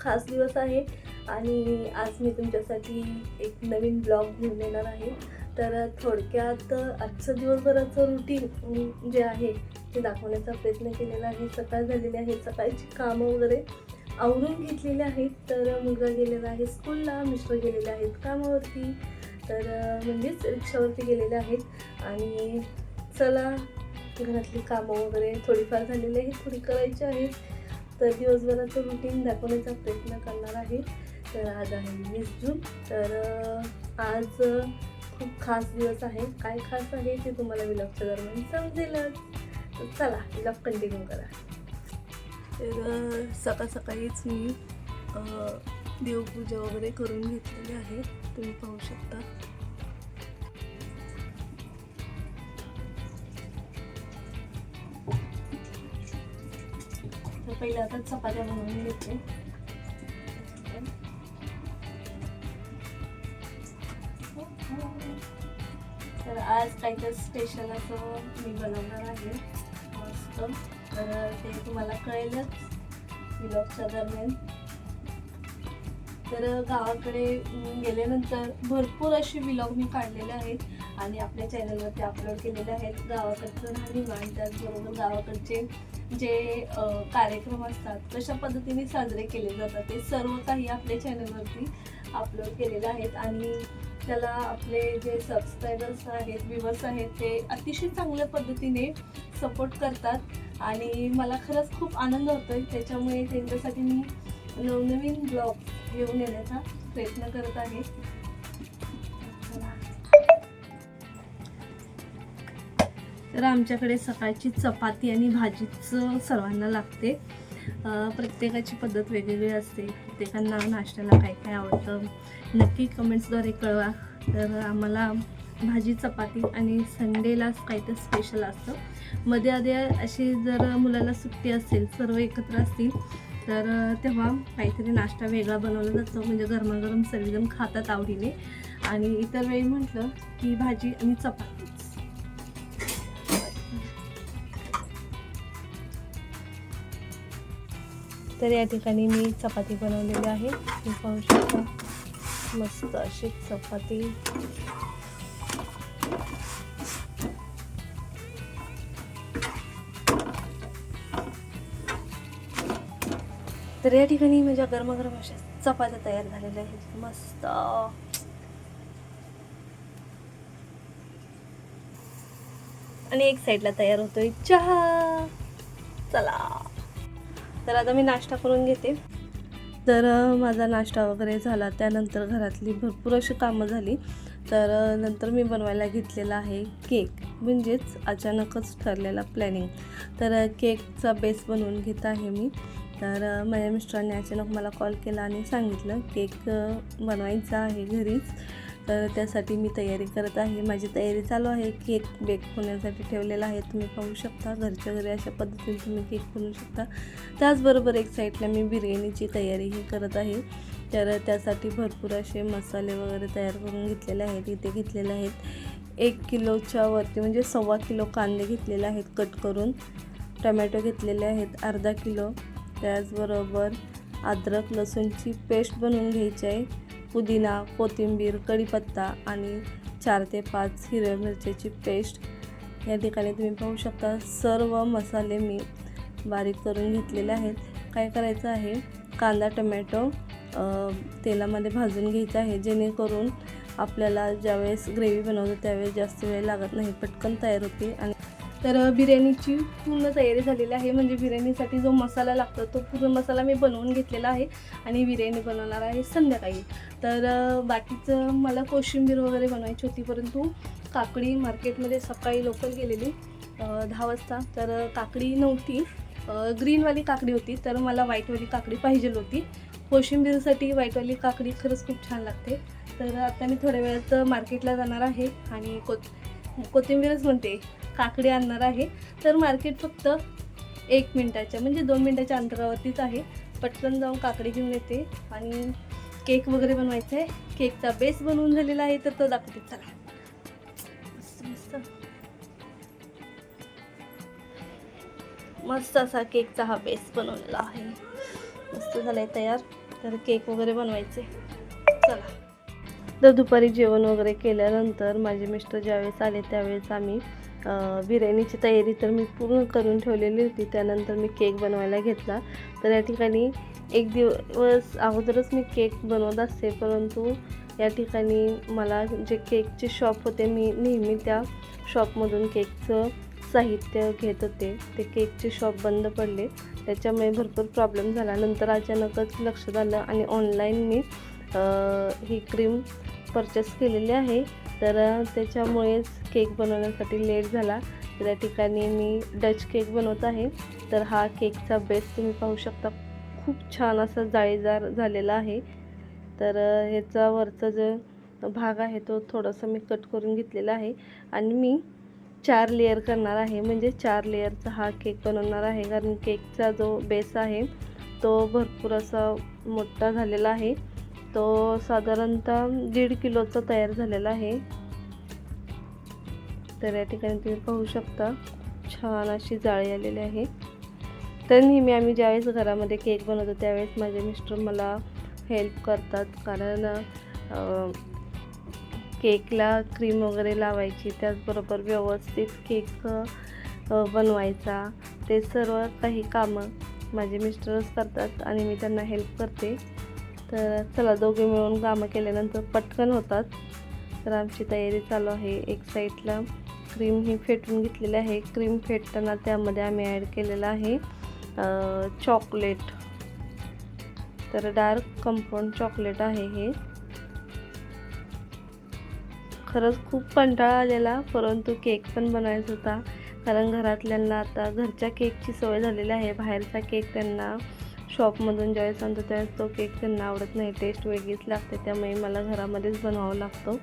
खास दिवस आहे. आणि आज मी तुमच्यासाठी एक नवीन ब्लॉग घेऊन येणार आहे. तर थोडक्यात आजचं दिवसभराचं रुटीन जे आहे ते दाखवण्याचा प्रयत्न केलेला आहे. सकाळ झालेली आहे सकाळची कामं वगैरे आवरून घेतलेले आहेत. तर मुलगा गेलेला आहे स्कूलला मिस्टर गेलेले आहेत कामावरती. तर म्हणजेच रिक्षावरती गेलेले आहेत. आणि चला घरातली कामं वगैरे थोडीफार झालेली आहेत थोडी करायची आहेत. तर दिवसभराचं रुटीन दाखवण्याचा प्रयत्न करणार आहे. तर आज आहे वीस जून. तर आज खूप खास दिवस आहे. काय खास आहे ते तुम्हाला विलॉगच्या दरम्यान समजेलच. तर चला विलॉग कंटिन्यू करा. तर सकाळ सकाळीच मी देवपूजा वगैरे करून घेतलेली आहे. तुम्ही पाहू शकता. तर आता चपात्या बनवून घेते. तर आज काहीतरी स्पेशल असं मी बनवणार आहे. मस्त. तर ते तुम्हाला कळेलच ब्लॉगच्या दरम्यान. तर गावाकडे गेल्यानंतर भरपूर असे विलॉग मी काढलेले आहेत आणि आपल्या चॅनलवरती अपलोड केलेले आहेत. गावाकडचं राहणीमान त्याचबरोबर गावाकडचे जे कार्यक्रम असतात कशा पद्धतीने साजरे केले जातात ते सर्व काही आपल्या चॅनलवरती अपलोड केलेले आहेत आणि त्याला आपले जे सबस्क्रायबर्स आहेत व्ह्युअर्स आहेत ते अतिशय चांगल्या पद्धतीने सपोर्ट करतात. आणि मला खरंच खूप आनंद होतो आहे त्याच्यामुळे त्यांच्यासाठी मी नवनवीन ब्लॉग घेऊन येण्याचा प्रयत्न करत आहे. तर आमच्याकडे सकाळची चपाती आणि भाजीच सर्वांना लागते. प्रत्येकाची पद्धत वेगवेगळी असते. प्रत्येकांना नाश्त्याला काय काय आवडतं? नक्की कमेंट्सद्वारे कळवा. तर आम्हाला भाजी चपाती आणि संडेलाच काहीतरी स्पेशल असतं. मध्ये आधी अशी जर मुलाला सुट्टी असेल सर्व एकत्र असतील तर तेव्हा काहीतरी नाश्ता वेगळा बनवला जातो. म्हणजे गरमागरम सर्वजण खातात आवडीने. आणि इतर वेळी म्हटलं की भाजी आणि चपातीच तर या ठिकाणी मी चपाती बनवलेली आहे. तुम्ही पाहू शकता. मस्त अशी चपाती. तर या ठिकाणी माझ्या गरमागरम अशा चपात्या तयार झालेल्या आहेत. मस्त. आणि एक साईडला तयार होतोय चहा. चला. तर आता मी नाश्ता करून घेते. तर माझा नाश्ता वगैरे झाला. त्यानंतर घरातली भरपूर अशी कामं झाली. तर नंतर मी बनवायला घेतलेला आहे केक. म्हणजेच अचानकच ठरलेला प्लॅनिंग तर केकचा बेस बनवून घेत आहे मी. तर माझ्या मिस्टरांनी अचानक मला कॉल केला आणि सांगितलं केक बनवायचा आहे घरीच. तर त्यासाठी मी तयारी करत आहे. माझी तयारी चालू आहे. केक बेक होण्यासाठी ठेवलेला आहे. तुम्ही पाहू शकता. घरच्या घरी अशा पद्धतीने तुम्ही केक बनवू शकता. त्याचबरोबर एक साईडला मी बिर्याणीची तयारीही करत आहे. तर त्यासाठी भरपूर असे मसाले वगैरे तयार करून घेतलेले आहेत. इथे घेतलेले आहेत. एक किलोच्या वरती म्हणजे सव्वा किलो कांदे घेतलेले आहेत कट करून. टमॅटो घेतलेले आहेत. अर्धा किलो. त्याचबरोबर अद्रक लसूणची पेस्ट बनवून घ्यायची आहे. पुदिना कोथिंबीर कढीपत्ता आणि चार ते पाच हिरव्या मिरच्याची पेस्ट. या ठिकाणी तुम्ही पाहू शकता सर्व मसाले मी बारीक करून घेतलेले आहेत. काय करायचं आहे कांदा टमॅटो तेलामध्ये भाजून घ्यायचं आहे जेणेकरून आपल्याला ज्यावेळेस ग्रेव्ही बनवतो त्यावेळेस जास्त वेळ लागत नाही. पटकन तयार होते आणि तर बिर्याणीची पूर्ण तयारी झालेली आहे. म्हणजे बिर्याणीसाठी जो मसाला लागतो तो पूर्ण मसाला मी बनवून घेतलेला आहे आणि बिर्याणी बनवणार आहे संध्याकाळी. तर बाकीचं मला कोशिंबीर वगैरे बनवायची होती परंतु काकडी मार्केटमध्ये सकाळी लवकर गेलेली दहा वाजता. तर काकडी नव्हती. ग्रीनवाली काकडी होती तर मला व्हाईटवाली काकडी पाहिजे होती. कोशिंबीरसाठी व्हाईटवाली काकडी खरंच खूप छान लागते. तर आता मी थोड्या वेळात मार्केटला जाणार आहे आणि को कोथिंबीरच म्हणते काकडी आणणार आहे. तर मार्केट फक्त एक मिनटाच्या म्हणजे दोन मिनटाच्या अंतरावरतीच आहे. पटकन जाऊन काकडी घेऊन येते. आणि केक वगैरे बनवायचा आहे. केकचा बेस बनवून झालेला आहे तर तो दाखवते चला. मस्त मस्त. असा केकचा हा बेस बनवलेला आहे. मस्त झालं आहे तयार. तर केक वगैरे बनवायचे. तर दुपारी जेवण वगैरे केल्यानंतर माझे मिस्टर ज्यावेळेस आले त्यावेळेस आम्ही बिर्याणीची तयारी तर मी पूर्ण करून ठेवलेली होती. त्यानंतर मी केक बनवायला घेतला. तर या ठिकाणी एक दिवस अगोदरच मी केक बनवत असते परंतु या ठिकाणी मला जे केकचे शॉप होते मी नेहमी त्या शॉपमधून केकचं साहित्य घेत होते. ते केकचे शॉप बंद पडले. त्याच्यामुळे भरपूर प्रॉब्लेम झाला. नंतर अचानकच लक्षात आलं आणि ऑनलाईन मी ही क्रीम परचेस केलेली आहे. तर त्याच्यामुळेच केक बनवण्यासाठी लेट झाला. तर या ठिकाणी मी डच केक बनवत आहे. तर हा केकचा बेस तुम्ही पाहू शकता. खूप छान असा जाळीदार झालेला आहे. तर ह्याचा वरचा जो भाग आहे तो थोडासा मी कट करून घेतलेला आहे. आणि मी चार लेअर करणार आहे. म्हणजे चार लेअरचा हा केक बनवणार आहे. कारण केकचा जो बेस आहे तो भरपूर असा मोठा झालेला आहे. तो साधारणतः दीड किलोचा तयार झालेला आहे. तर या ठिकाणी तुम्ही पाहू शकता छान अशी जाळी आलेली आहे. तर नेहमी आम्ही ज्यावेळेस घरामध्ये केक बनवतो त्यावेळेस माझे मिस्टर मला हेल्प करतात. कारण केकला क्रीम वगैरे लावायची त्याचबरोबर व्यवस्थित केक बनवायचा. ते सर्व काही कामं माझे मिस्टरच करतात आणि मी त्यांना हेल्प करते. तर चला दोघे मिळून कामं केल्यानंतर पटकन होतात. तर आमची तयारी चालू आहे एक साईडला. क्रीम ही फेटून घेतलेली आहे. क्रीम फेटताना त्यामध्ये आम्ही ॲड केलेलं आहे चॉकलेट तर डार्क कंपाऊंड चॉकलेट आहे हे. खरंच खूप कंटाळा आलेला परंतु केक पण बनायचा होता. कारण घरातल्यांना आता घरच्या केकची सवय झालेली आहे. बाहेरचा केक त्यांना शॉपमधून ज्यावेळेस आणतो त्यावेळेस तो केक त्यांना आवडत नाही. टेस्ट वेगळीच लागते. त्यामुळे मला घरामध्येच बनवावा लागतो.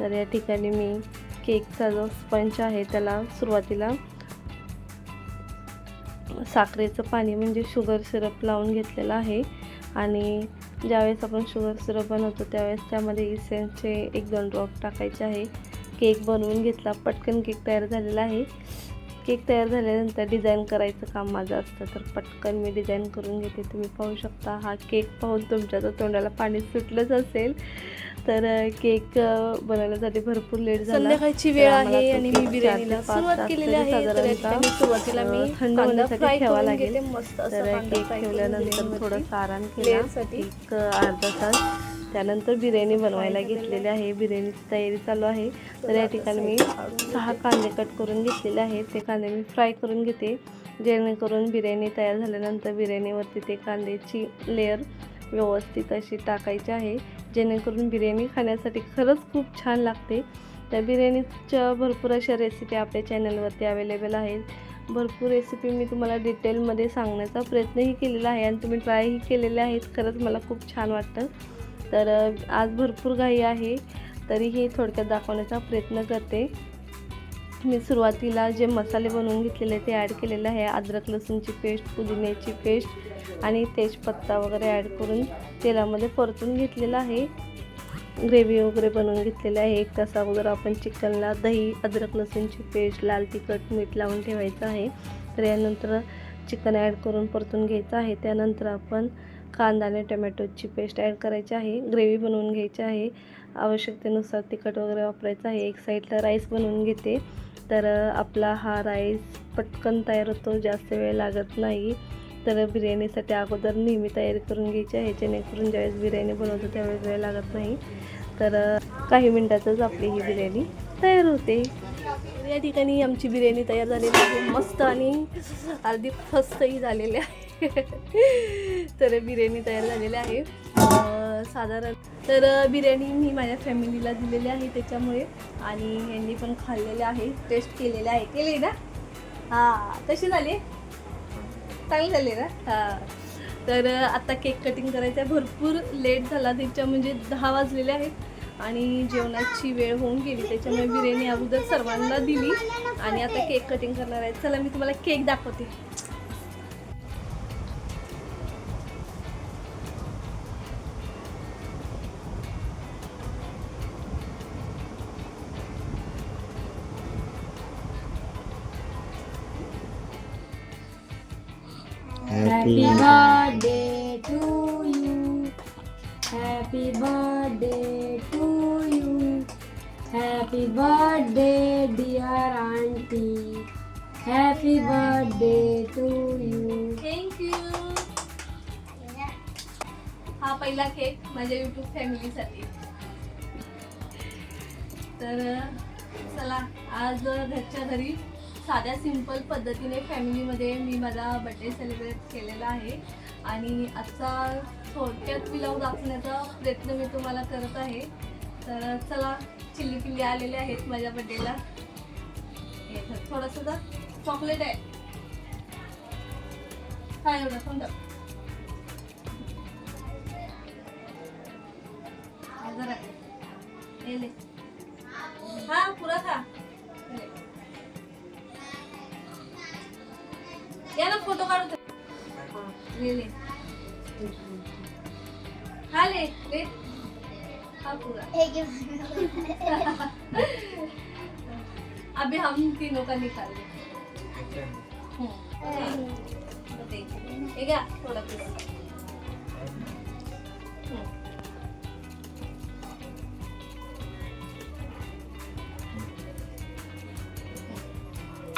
तर या ठिकाणी मी केकचा जो स्पंच आहे त्याला सुरुवातीला साखरेचं पाणी म्हणजे शुगर सिरप लावून घेतलेलं आहे. आणि ज्यावेळेस आपण शुगर सिरप बनवतो त्यावेळेस त्यामध्ये इसेन्सचे एक दोन ड्रॉप टाकायचे आहे. केक बनवून घेतला. पटकन केक तयार झालेला आहे. केक तयार झाल्यानंतर डिझाईन करायचं काम माझं असतं. तर पटकन मी डिझाईन करून घेते. तुम्ही पाहू शकता हा केक पाहून तुमच्या तर तोंडाला पाणी सुटलंच असेल. तर केक बनवण्यासाठी भरपूर लेट झाला. संध्याकाळची वेळ आहे आणि मी बिर्याणीला सुरुवात केलेली आहे. साधारणतः, सुरुवातीला मी थंड होण्यासाठी करून लागेल. तर केक ठेवल्यानंतर बिर्याणीवरती. थोडंसं आराम केला. लेअरसाठी. एक अर्धा तास. त्यानंतर बिर्याणी बनवायला घेतलेली आहे. बिर्याणीची तयारी चालू आहे. तर या ठिकाणी मी सहा कांदे कट करून घेतलेले आहेत. ते कांदे मी फ्राय करून घेते. जेणेकरून बिर्याणी तयार झाल्यानंतर बिर्याणीवरती ते कांद्याची लेअर व्यवस्थित अशी टाकायची आहे. जेणेकरून बिर्याणी खाण्यासाठी खरंच खूप छान लागते. त्या बिर्याणीच्या भरपूर अशा रेसिपी आपल्या चॅनलवरती अवेलेबल आहेत. भरपूर रेसिपी मी तुम्हाला डिटेलमध्ये सांगण्याचा प्रयत्नही केलेला आहे आणि तुम्ही ट्रायही केलेले आहेत. खरंच मला खूप छान वाटतं. तर आज भरपूर घाई आहे. तरीही थोडक्यात दाखवण्याचा प्रयत्न करते. मी सुरुवातीला जे मसाले बनवून घेतलेले ते ॲड केलेलं आहे. अद्रक लसूणची पेस्ट पुदिन्याची पेस्ट आणि तेजपत्ता वगैरे ॲड करून तेलामध्ये परतून घेतलेलं आहे. ग्रेव्ही वगैरे बनवून घेतलेली आहे. एक तासा अगोदर आपण चिकनला दही अद्रक लसूणची पेस्ट लाल तिखट मीठ लावून ठेवायचं आहे. तर यानंतर चिकन ॲड करून परतून घ्यायचं आहे. त्यानंतर आपण कांदा आणि टोमॅटोची पेस्ट ॲड करायची आहे. ग्रेव्ही बनवून घ्यायची आहे. आवश्यकतेनुसार तिखट वगैरे वापरायचं आहे. एक साईडला राईस बनवून घेते. तर आपला हा राईस पटकन तयार होतो. जास्त वेळ लागत नाही. तर बिर्याणीसाठी अगोदर नेहमी तयारी करून घ्यायची आहे. जेणेकरून ज्यावेळेस बिर्याणी बनवतो त्यावेळेस वेळ लागत नाही. तर काही मिनटातच आपली ही बिर्याणी तयार होते. या ठिकाणी आमची बिर्याणी तयार झालेली आहे. मस्त आणि अर्धी फस्तही झालेली आहे. तर बिर्याणी तयार झालेली आहे. साधारण तर बिर्याणी मी माझ्या फॅमिलीला दिलेली आहे त्याच्यामुळे आणि यांनी पण खाल्लेले आहे टेस्ट केलेले आहे. केले ना? हां कशी झाली? चांगली झाली ना? हां. तर आता केक कटिंग करायचं आहे. भरपूर लेट झाला त्याच्या म्हणजे दहा वाजलेले आहेत आणि जेवणाची वेळ होऊन गेली. त्याच्यामुळे बिर्याणी अगोदर सर्वांना दिली आणि आता केक कटिंग करणार आहे चला मी तुम्हाला केक दाखवते. Happy birthday to you. Happy birthday to you. Happy birthday, dear auntie. Happy birthday to you. Thank you. हा पहिला केक माझ्या युट्यूब फॅमिलीसाठी तर चला आज घरच्या घरी साध्या सिंपल पद्धतीने फॅमिलीमध्ये मी माझा बड्डे सेलिब्रेट केलेला आहे. आणि आजचा थोडक्यात विलाव दाखवण्याचा प्रयत्न मी तुम्हाला करत आहे. तर चला चिल्ली पिल्ली आलेले आहेत माझ्या बड्डेला थोडंसं चॉकलेट आहे. काय एवढं समजा जरा. हा पुरा खा. फ़ोटो काढू दे. ले ले। हा ले ले। हा पूरा अभी हम तीनों का निकाल ठीक आहे थोडा पिस।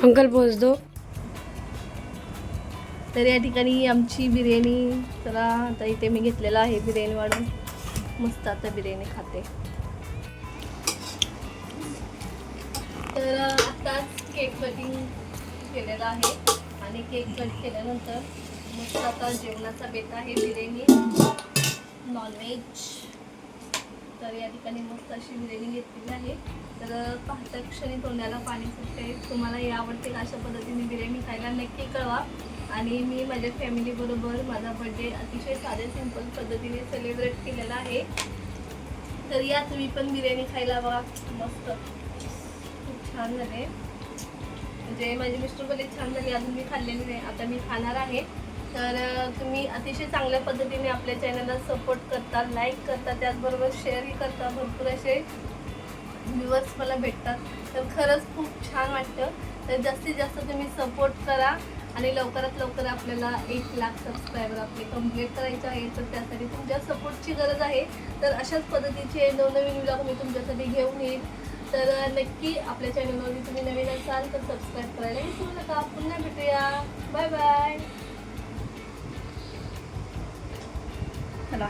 अंकल पोच दो। तर या ठिकाणी आमची बिर्याणी चला आता इथे मी घेतलेला आहे बिर्याणी वाढून. मस्त आता बिर्याणी खाते. तर आताच केक कटिंग केलेलं आहे. आणि केक कट केल्यानंतर मस्त आता जेवणाचा बेत आहे बिर्याणी. नॉनव्हेज तर या ठिकाणी मस्त अशी बिर्याणी घेतलेली आहे. तर पाहता क्षणी तोंडाला पाणी सुटते तुम्हाला हे आवडते अशा पद्धतीने बिर्याणी खायला नक्की कळवा. आणि मी माझ्या फॅमिलीबरोबर माझा बड्डे अतिशय साध्या सिंपल पद्धतीने सेलिब्रेट केलेला आहे. तर या तुम्ही पण बिर्याणी खायला बघा मस्त. खूप छान झाले. म्हणजे माझे मिस्टर पण छान झाली अजून मी खाल्लेली नाही आता मी खाणार आहे. तर तुम्ही अतिशय चांगल्या पद्धतीने आपल्या चॅनलला सपोर्ट करता लाईक करता त्याचबरोबर शेअरही करता. भरपूर असे व्ह्युअर्स मला भेटतात. तर खरंच खूप छान वाटतं. तर जास्तीत जास्त तुम्ही सपोर्ट करा. आणि लवकरात लवकर आपल्याला एक लाख सबस्क्रायबर आपले कंप्लीट करायचे आहे तर त्यासाठी तुमच्या सपोर्टची गरज आहे. तर अशाच पद्धतीचे नवनवीन व्लॉग मी तुमच्यासाठी घेऊन येईल. तर नक्की आपल्या चॅनलवरती तुम्ही नवीन असाल तर सबस्क्राईब करायला विसरू नका. पुन्हा भेटूया. बाय बाय चला.